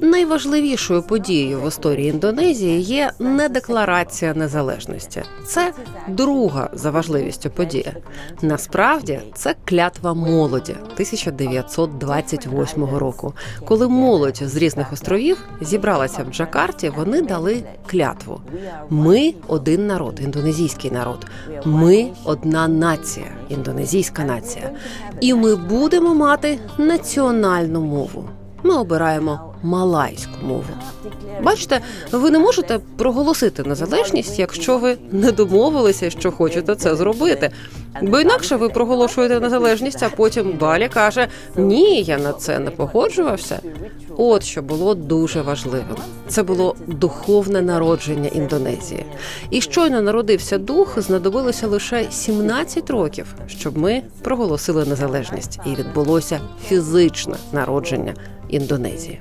Найважливішою подією в історії Індонезії є не декларація незалежності. Це друга за важливістю подія. Насправді це клятва молоді 1928 року. Коли молодь з різних островів зібралася в Джакарті, вони дали клятву. Ми один народ, індонезійський народ. Ми одна нація, індонезійська нація. І ми будемо мати національну мову. Ми обираємо малайську мову. Бачите, ви не можете проголосити незалежність, якщо ви не домовилися, що хочете це зробити. Бо інакше ви проголошуєте незалежність, а потім Балі каже: Ні, я на це не погоджувався. От що було дуже важливим. Це було духовне народження Індонезії. І щойно народився дух, знадобилося лише 17 років, щоб ми проголосили незалежність, і відбулося фізичне народження Індонезії.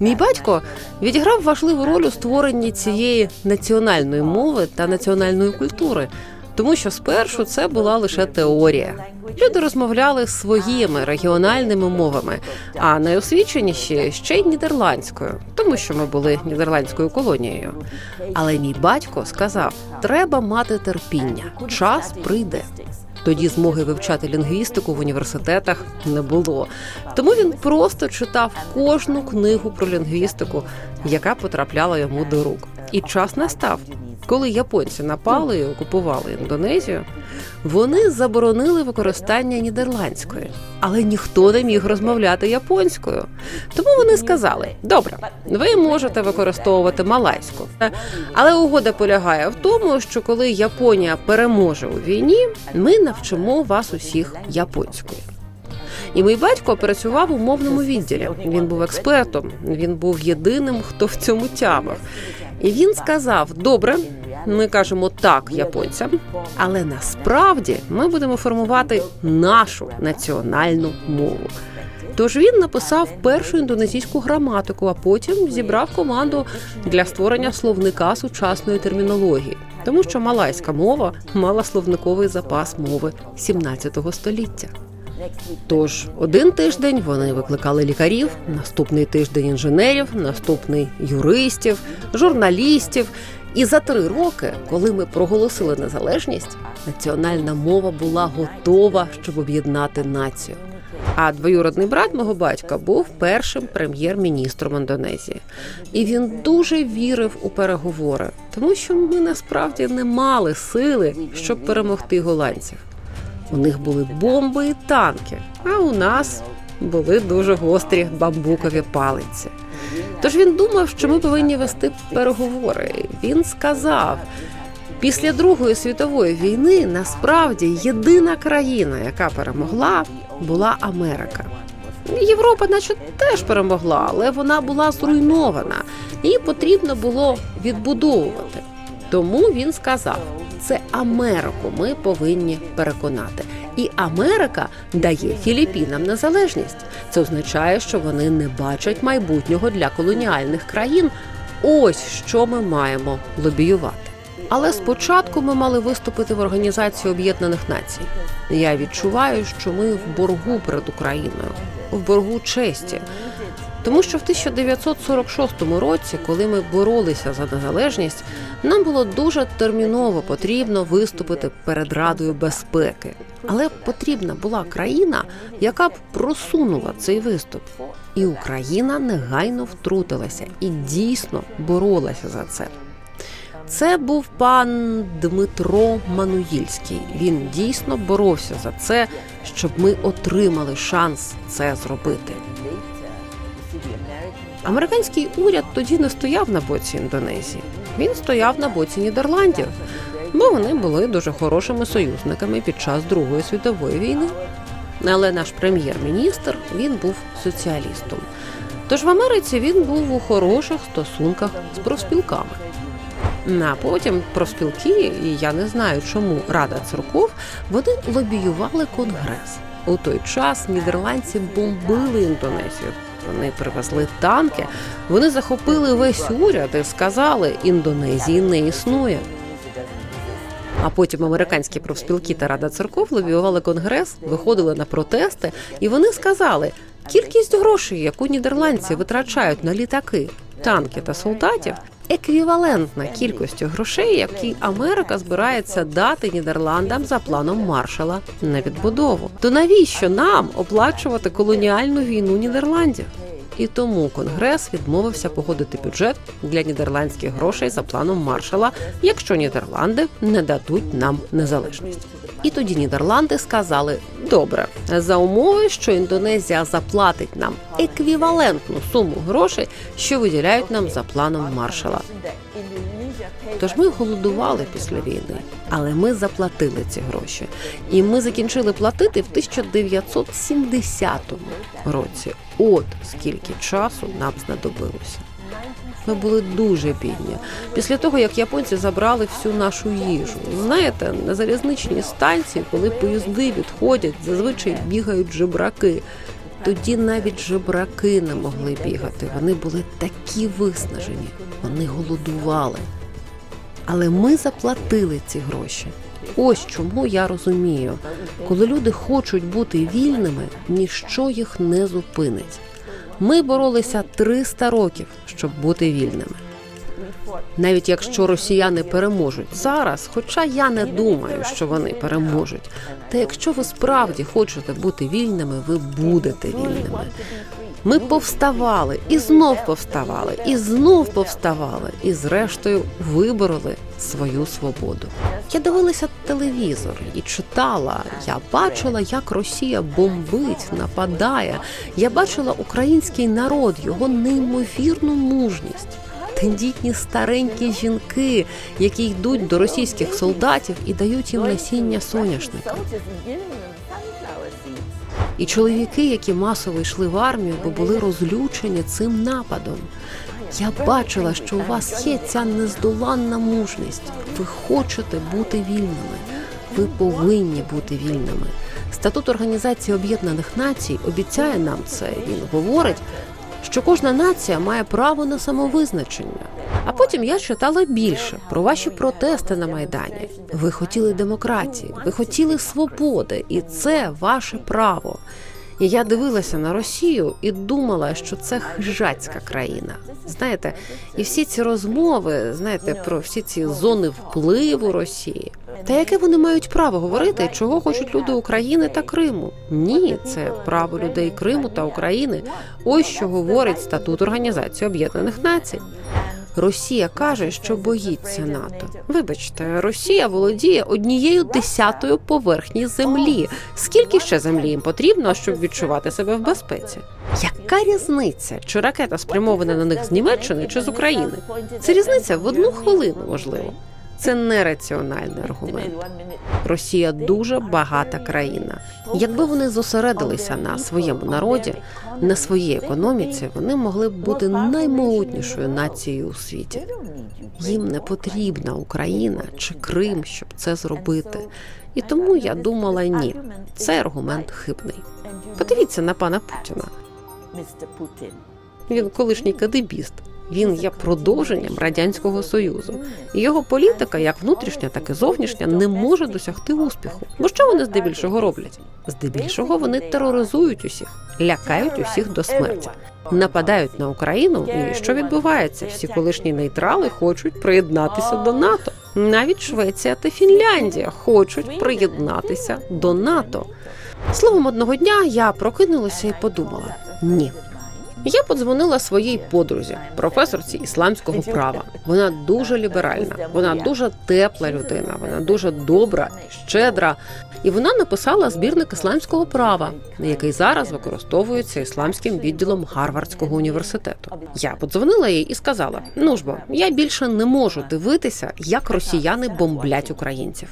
Мій батько відіграв важливу роль у створенні цієї національної мови та національної культури, тому що спершу це була лише теорія. Люди розмовляли своїми регіональними мовами, а найосвіченіші ще й нідерландською, тому що ми були нідерландською колонією. Але мій батько сказав: треба мати терпіння, час прийде. Тоді змоги вивчати лінгвістику в університетах не було. Тому він просто читав кожну книгу про лінгвістику, яка потрапляла йому до рук. І час настав. Коли японці напали і окупували Індонезію, вони заборонили використання нідерландської, але ніхто не міг розмовляти японською. Тому вони сказали: добре, ви можете використовувати малайську, але угода полягає в тому, що коли Японія переможе у війні, ми навчимо вас усіх японською. І мій батько працював у мовному відділі. Він був експертом. Він був єдиним, хто в цьому тямив. І він сказав: добре, ми кажемо так японцям, але насправді ми будемо формувати нашу національну мову. Тож він написав першу індонезійську граматику, а потім зібрав команду для створення словника сучасної термінології, тому що малайська мова мала словниковий запас мови 17 століття. Тож один тиждень вони викликали лікарів, наступний тиждень інженерів, наступний юристів, журналістів. І за три роки, коли ми проголосили незалежність, національна мова була готова, щоб об'єднати націю. А двоюродний брат мого батька був першим прем'єр-міністром Індонезії, і він дуже вірив у переговори, тому що ми насправді не мали сили, щоб перемогти голландців. У них були бомби і танки, а у нас були дуже гострі бамбукові палиці. Тож він думав, що ми повинні вести переговори. Він сказав: після Другої світової війни насправді єдина країна, яка перемогла, була Америка. Європа, наче теж перемогла, але вона була зруйнована, її потрібно було відбудовувати. Тому він сказав: це Америку ми повинні переконати. І Америка дає Філіппінам незалежність. Це означає, що вони не бачать майбутнього для колоніальних країн. Ось що ми маємо лобіювати. Але спочатку ми мали виступити в Організації Об'єднаних Націй. Я відчуваю, що ми в боргу перед Україною, в боргу честі. Тому що в 1946 році, коли ми боролися за незалежність, нам було дуже терміново потрібно виступити перед Радою безпеки. Але потрібна була країна, яка б просунула цей виступ. І Україна негайно втрутилася і дійсно боролася за це. Це був пан Дмитро Мануїльський. Він дійсно боровся за це, щоб ми отримали шанс це зробити. Американський уряд тоді не стояв на боці Індонезії. Він стояв на боці Нідерландів, бо вони були дуже хорошими союзниками під час Другої світової війни. Але наш прем'єр-міністр він був соціалістом. Тож в Америці він був у хороших стосунках з профспілками. А потім профспілки, і я не знаю, чому Рада церков, вони лобіювали конгрес. У той час нідерландці бомбили Індонезію. Вони привезли танки, вони захопили весь уряд і сказали, Індонезії не існує. А потім американські профспілки та рада церков лобіювали конгрес, виходили на протести, і вони сказали: Кількість грошей, яку нідерландці витрачають на літаки, танки та солдатів, еквівалентна кількості грошей, які Америка збирається дати Нідерландам за планом Маршала на відбудову. То навіщо нам оплачувати колоніальну війну Нідерландів? І тому Конгрес відмовився погодити бюджет для нідерландських грошей за планом Маршала, якщо Нідерланди не дадуть нам незалежність. І тоді Нідерланди сказали: добре, за умови, що Індонезія заплатить нам еквівалентну суму грошей, що виділяють нам за планом Маршала. Тож ми голодували після війни, але ми заплатили ці гроші, і ми закінчили платити в 1970 році. От скільки часу нам знадобилося. Ми були дуже бідні. Після того, як японці забрали всю нашу їжу. Знаєте, на залізничній станції, коли поїзди відходять, зазвичай бігають жебраки. Тоді навіть жебраки не могли бігати. Вони були такі виснажені, вони голодували. Але ми заплатили ці гроші. Ось чому я розумію, коли люди хочуть бути вільними, ніщо їх не зупинить. Ми боролися 300 років, щоб бути вільними. Навіть якщо росіяни переможуть зараз, хоча я не думаю, що вони переможуть. Та якщо ви справді хочете бути вільними, ви будете вільними. Ми повставали і знов повставали, і знов повставали, і зрештою вибороли свою свободу. Я дивилася телевізор і читала. Я бачила, як Росія бомбить, нападає. Я бачила український народ, його неймовірну мужність. Тендітні старенькі жінки, які йдуть до російських солдатів і дають їм насіння соняшника. І чоловіки, які масово йшли в армію, бо були розлючені цим нападом. Я бачила, що у вас є ця нездоланна мужність. Ви хочете бути вільними. Ви повинні бути вільними. Статут Організації Об'єднаних Націй обіцяє нам це. Він говорить, що кожна нація має право на самовизначення. А потім я читала більше про ваші протести на майдані. Ви хотіли демократії, ви хотіли свободи, і це ваше право. І я дивилася на Росію і думала, що це хижацька країна. Знаєте, і всі ці розмови, знаєте, про всі ці зони впливу Росії. Та яке вони мають право говорити, чого хочуть люди України та Криму? Ні, це право людей Криму та України. Ось що говорить статут Організації Об'єднаних Націй. Росія каже, що боїться НАТО. Вибачте, Росія володіє однією десятою поверхні землі. Скільки ще землі їм потрібно, щоб відчувати себе в безпеці? Яка різниця, чи ракета спрямована на них з Німеччини чи з України? Це різниця в одну хвилину, можливо. Це нераціональний аргумент. Росія дуже багата країна. Якби вони зосередилися на своєму народі, на своїй економіці, вони могли б бути наймогутнішою нацією у світі. Їм не потрібна Україна чи Крим, щоб це зробити. І тому я думала, ні, цей аргумент хибний. Подивіться на пана Путіна. Він колишній кадебіст. Він є продовженням радянського союзу, і його політика, як внутрішня, так і зовнішня, не може досягти успіху. Бо що вони здебільшого роблять? Здебільшого вони тероризують усіх, лякають усіх до смерті, нападають на Україну. І що відбувається? Всі колишні нейтрали хочуть приєднатися до НАТО. Навіть Швеція та Фінляндія хочуть приєднатися до НАТО. Словом, одного дня я прокинулася і подумала: ні. Я подзвонила своїй подрузі, професорці ісламського права. Вона дуже ліберальна, вона дуже тепла людина, вона дуже добра, щедра. І вона написала збірник ісламського права, який зараз використовується ісламським відділом Гарвардського університету. Я подзвонила їй і сказала: ну ж бо, я більше не можу дивитися, як росіяни бомблять українців.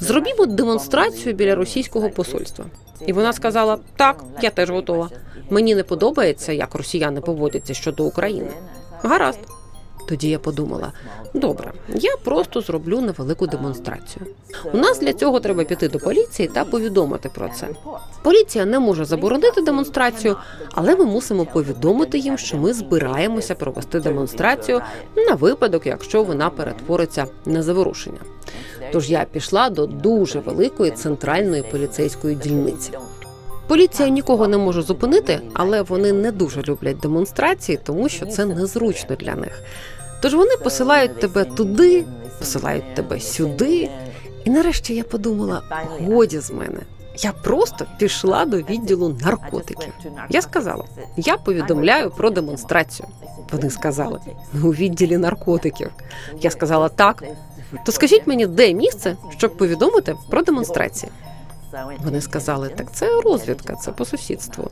Зробімо демонстрацію біля російського посольства. І вона сказала: Так, я теж готова. Мені не подобається, як росіяни поводяться щодо України. Гаразд. Тоді я подумала: добре, я просто зроблю невелику демонстрацію. У нас для цього треба піти до поліції та повідомити про це. Поліція не може заборонити демонстрацію, але ми мусимо повідомити їм, що ми збираємося провести демонстрацію на випадок, якщо вона перетвориться на заворушення. Тож я пішла до дуже великої центральної поліцейської дільниці. Поліція нікого не може зупинити, але вони не дуже люблять демонстрації, тому що це незручно для них. Тож вони посилають тебе туди, посилають тебе сюди. І нарешті я подумала: годі з мене. Я просто пішла до відділу наркотиків. Я сказала, я повідомляю про демонстрацію. Вони сказали, ми у відділі наркотиків. Я сказала так. То скажіть мені, де місце, щоб повідомити про демонстрації? Вони сказали, так це розвідка, це по сусідству.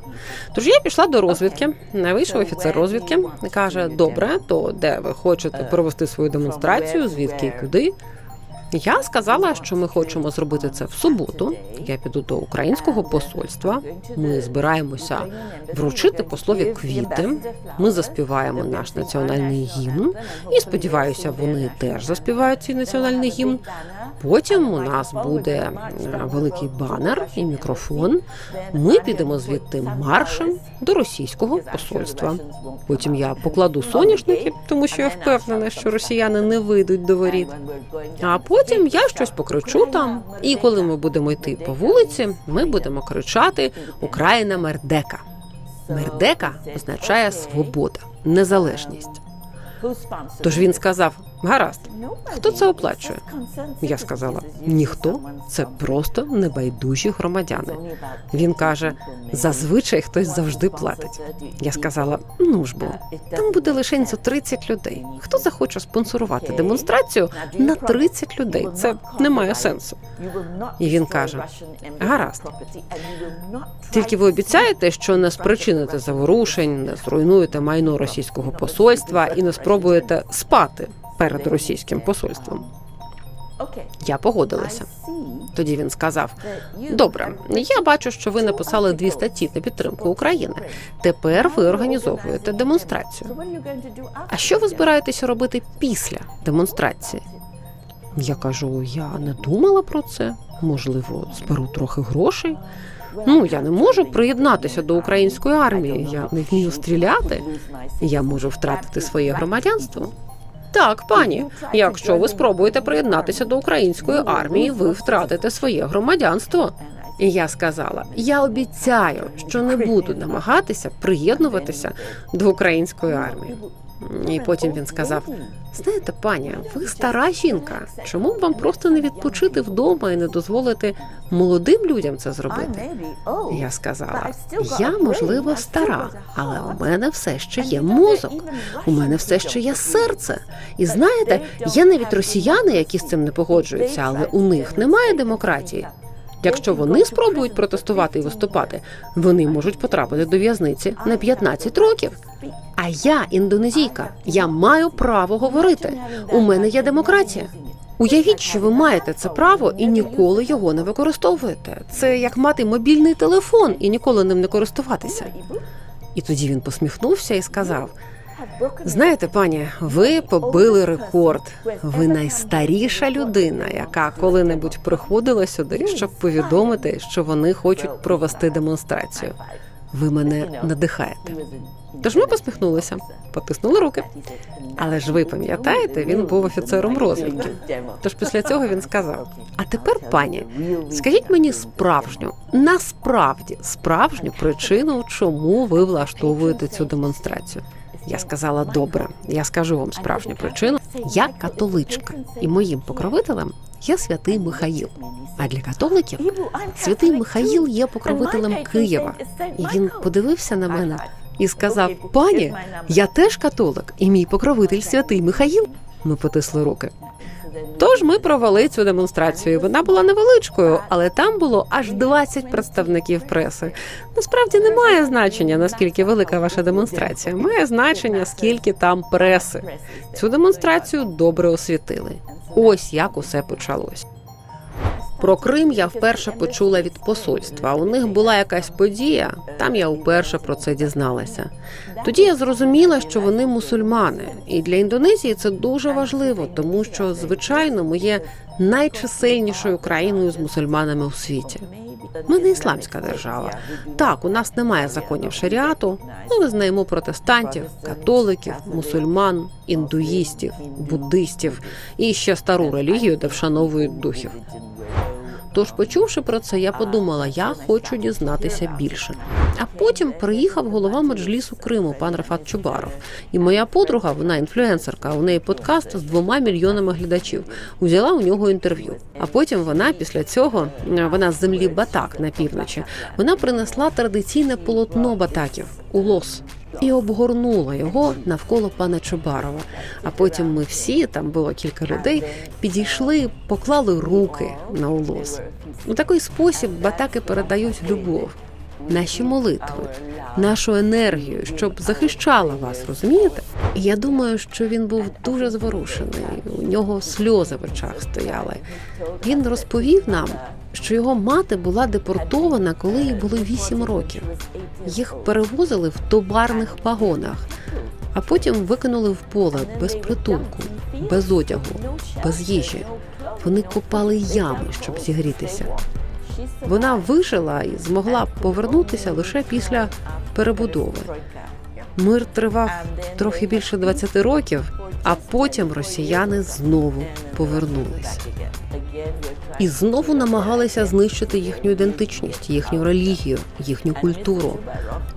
Тож я пішла до розвідки. Вийшов офіцер розвідки каже: Добре, то де ви хочете провести свою демонстрацію? Звідки і куди? Я сказала, що ми хочемо зробити це в суботу. Я піду до українського посольства. Ми збираємося вручити послові квіти. Ми заспіваємо наш національний гімн. І сподіваюся, вони теж заспівають цей національний гімн. Потім у нас буде е, великий банер і мікрофон. Ми підемо звідти маршем до російського посольства. Потім я покладу соняшники, тому що я впевнена, що росіяни не вийдуть до воріт. А потім я щось покричу там. І коли ми будемо йти по вулиці, ми будемо кричати Україна мердека. Мердека означає свобода, незалежність. Тож він сказав: гаразд, хто це оплачує? Я сказала: ніхто, це просто небайдужі громадяни. Він каже: зазвичай хтось завжди платить. Я сказала: ну ж бо там буде лише за 30 людей. Хто захоче спонсорувати демонстрацію на 30 людей? Це не має сенсу. І він каже: гаразд, Тільки ви обіцяєте, що не спричините заворушень, не зруйнуєте майно російського посольства і не спробуєте спати перед російським посольством. Я погодилася. Тоді він сказав: Добре, я бачу, що ви написали дві статті на підтримку України. Тепер ви організовуєте демонстрацію. А що ви збираєтеся робити після демонстрації? Я кажу: я не думала про це. Можливо, зберу трохи грошей. Ну я не можу приєднатися до української армії. Я не вмію стріляти. Я можу втратити своє громадянство. Так, пані, якщо ви спробуєте приєднатися до української армії, ви втратите своє громадянство. І я сказала: я обіцяю, що не буду намагатися приєднуватися до української армії. І потім він сказав: знаєте, пані, ви стара жінка. Чому б вам просто не відпочити вдома і не дозволити молодим людям це зробити? Я сказала: я можливо стара, але у мене все ще є мозок, у мене все ще є серце. І знаєте, є навіть росіяни, які з цим не погоджуються, але у них немає демократії. Якщо вони спробують протестувати і виступати, вони можуть потрапити до в'язниці на 15 років. А я індонезійка, я маю право говорити. У мене є демократія. Уявіть, що ви маєте це право і ніколи його не використовуєте. Це як мати мобільний телефон і ніколи ним не користуватися. І тоді він посміхнувся і сказав: Знаєте, пані, ви побили рекорд. Ви найстаріша людина, яка коли-небудь приходила сюди, щоб повідомити, що вони хочуть провести демонстрацію. Ви мене надихаєте. Тож ми посміхнулися, потиснули руки. Але ж ви пам'ятаєте, він був офіцером розвідки. Тож після цього він сказав: А тепер, пані, скажіть мені справжню, насправді справжню причину, чому ви влаштовуєте цю демонстрацію. Я сказала добре, я скажу вам справжню причину. Я католичка, і моїм покровителем є святий Михаїл. А для католиків святий Михаїл є покровителем Києва. І він подивився на мене і сказав: Пані, я теж католик, і мій покровитель святий Михаїл. Ми потисли руки. Тож ми провели цю демонстрацію. Вона була невеличкою, але там було аж 20 представників преси. Насправді немає значення наскільки велика ваша демонстрація. Має значення скільки там преси. Цю демонстрацію добре освітили. Ось як усе почалось. Про Крим я вперше почула від посольства. У них була якась подія. Там я вперше про це дізналася. Тоді я зрозуміла, що вони мусульмани, і для Індонезії це дуже важливо, тому що звичайно ми є найчисельнішою країною з мусульманами у світі. Ми не ісламська держава. Так, у нас немає законів шаріату. Ми визнаємо протестантів, католиків, мусульман, індуїстів, буддистів і ще стару релігію, де вшановують духів. Тож, почувши про це, я подумала, я хочу дізнатися більше. А потім приїхав голова меджлісу Криму, пан Рафат Чубаров. І моя подруга, вона інфлюенсерка, у неї подкаст з двома мільйонами глядачів. Узяла у нього інтерв'ю. А потім вона після цього е, вона з землі Батак на півночі. Вона принесла традиційне полотно батаків улос. І обгорнула його навколо пана Чубарова. А потім ми всі, там було кілька людей, підійшли, поклали руки на улос. У такий спосіб батаки передають любов, наші молитви, нашу енергію, щоб захищала вас, розумієте? Я думаю, що він був дуже зворушений. У нього сльози в очах стояли. Він розповів нам, що його мати була депортована, коли їй було 8 років. Їх перевозили в товарних вагонах, а потім викинули в поле без притулку, без одягу, без їжі. Вони копали ями, щоб зігрітися. Вона вижила і змогла повернутися лише після перебудови. Мир тривав трохи більше 20 років, а потім росіяни знову повернулися і знову намагалися знищити їхню ідентичність, їхню релігію, їхню культуру.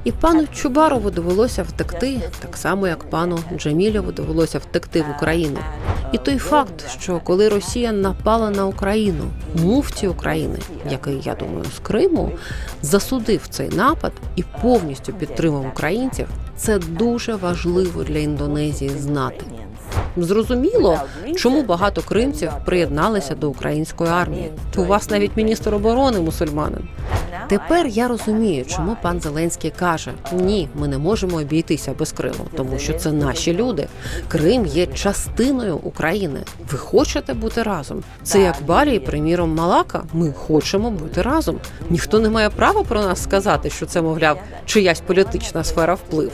І пану Чубарову довелося втекти, так само як пану Джамілєву довелося втекти в Україну. І той факт, що коли Росія напала на Україну, муфті України, який я думаю з Криму, засудив цей напад і повністю підтримав українців. Це дуже важливо для Індонезії знати. Зрозуміло, чому багато кримців приєдналися до української армії. У вас навіть міністр оборони мусульманин. Тепер я розумію, чому пан Зеленський каже: ні, ми не можемо обійтися без Криму, тому що це наші люди. Крим є частиною України. Ви хочете бути разом? Це як Балі, приміром, Малака. Ми хочемо бути разом. Ніхто не має права про нас сказати, що це, мовляв, чиясь політична сфера впливу.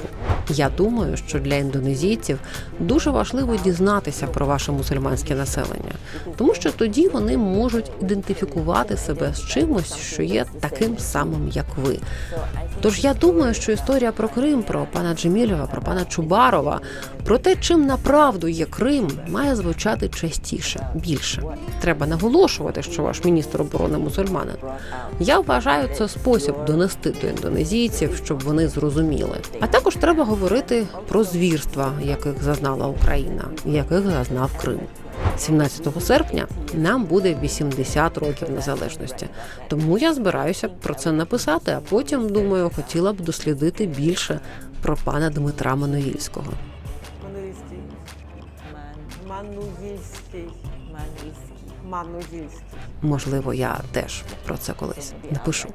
Я думаю, що для індонезійців дуже важливо дізнатися про ваше мусульманське населення, тому що тоді вони можуть ідентифікувати себе з чимось, що є таким самим, як ви. Тож я думаю, що історія про Крим, про пана Джемілєва, про пана Чубарова, про те, чим направду є Крим, має звучати частіше, більше. Треба наголошувати, що ваш міністр оборони мусульманин. Я вважаю це спосіб донести до індонезійців, щоб вони зрозуміли. А також треба говорити про звірства, яких зазнала Україна, яких зазнав Крим. 17 серпня нам буде 80 років незалежності. Тому я збираюся про це написати, а потім, думаю, хотіла б дослідити більше про пана Дмитра Мануїльського. Мануїльський. Мануїльський. Мануїльський. Можливо, я теж про це колись напишу.